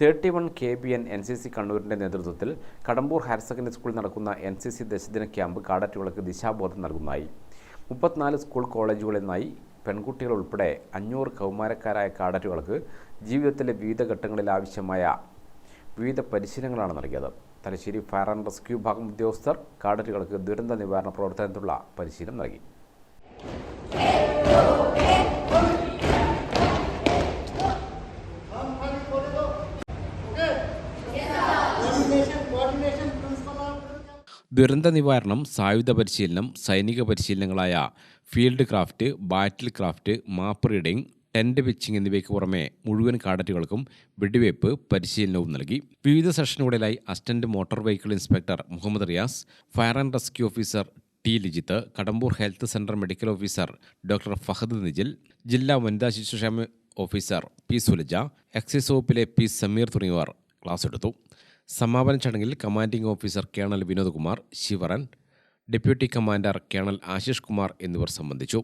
Thirty one K B N N C C കണ്ണൂരിന്റെ നേതൃത്വത്തിൽ Kadambur higher secondary സ്കൂളിൽ നടക്കുന്ന N C C ദശദിന camp കാഡറ്റുകൾക്ക് ദിശാബോധം നൽകുന്നതായി. മുപ്പത്തിനാല് സ്കൂൾ കോളേജുകളിൽ നിന്നായി പെൺകുട്ടികൾ ഉൾപ്പെടെ അഞ്ഞൂറ് കൗമാരക്കാരായ കാഡറ്റുകൾക്ക് ജീവിതത്തിലെ വിവിധ ഘട്ടങ്ങളിൽ ആവശ്യമായ വിവിധ പരിശീലനങ്ങളാണ് നൽകിയത്. തലശ്ശേരി ഫയർ ആൻഡ് റെസ്ക്യൂ വിഭാഗം ഉദ്യോഗസ്ഥർ കാഡറ്റുകൾക്ക് ദുരന്ത നിവാരണ പ്രവർത്തനത്തിനുള്ള പരിശീലനം നൽകി. ദുരന്ത നിവാരണം സായുധ പരിശീലനം സൈനിക പരിശീലനങ്ങളായ field craft battle craft map reading tent pitching എന്നിവയ്ക്ക് പുറമെ മുഴുവൻ കാഡറ്റുകൾക്കും വെടിവയ്പ് പരിശീലനവും നൽകി. വിവിധ സെഷനുകളിലായി assistant motor vehicle inspector Muhammad Riyas fire and rescue officer T Lijith Kadambur health centre medical officer doctor Fahad Nijil ജില്ലാ വനിതാ ശിശുക്ഷേമ ഓഫീസർ പി സുലജ എക്സൈസ് വകുപ്പിലെ പി സമീർ തുടങ്ങിയവർ ക്ലാസ് എടുത്തു. സമാപന ചടങ്ങിൽ commanding officer colonel Vinodkumar Sivaran deputy commander colonel Ashish Kumar എന്നിവർ സംബന്ധിച്ചു.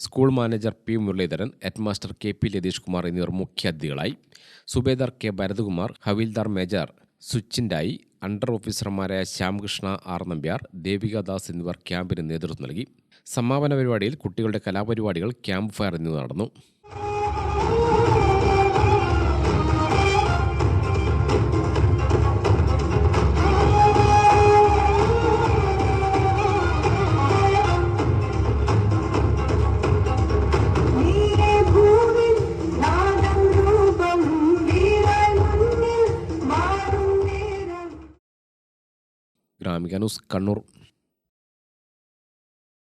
School manager P Muralidharan headmaster K P Latheesh Kumar എന്നിവർ മുഖ്യാതിഥികളായി സുബേദാർ കെ ഭരതകുമാർ ഹവീൽദാർ മേജർ സുച്ചിൻഡായി അണ്ടർ ഓഫീസർമാരായ ശ്യാംകൃഷ്ണ ആർ നമ്പ്യാർ ദേവിക ദാസ് എന്നിവർ ക്യാമ്പിന് നേതൃത്വം നൽകി. സമാപന പരിപാടിയിൽ കുട്ടികളുടെ കലാപരിപാടികൾ ക്യാമ്പ് ഫയർ എന്നിവ നടന്നു. ഗ്രാമിക കണ്ണൂർ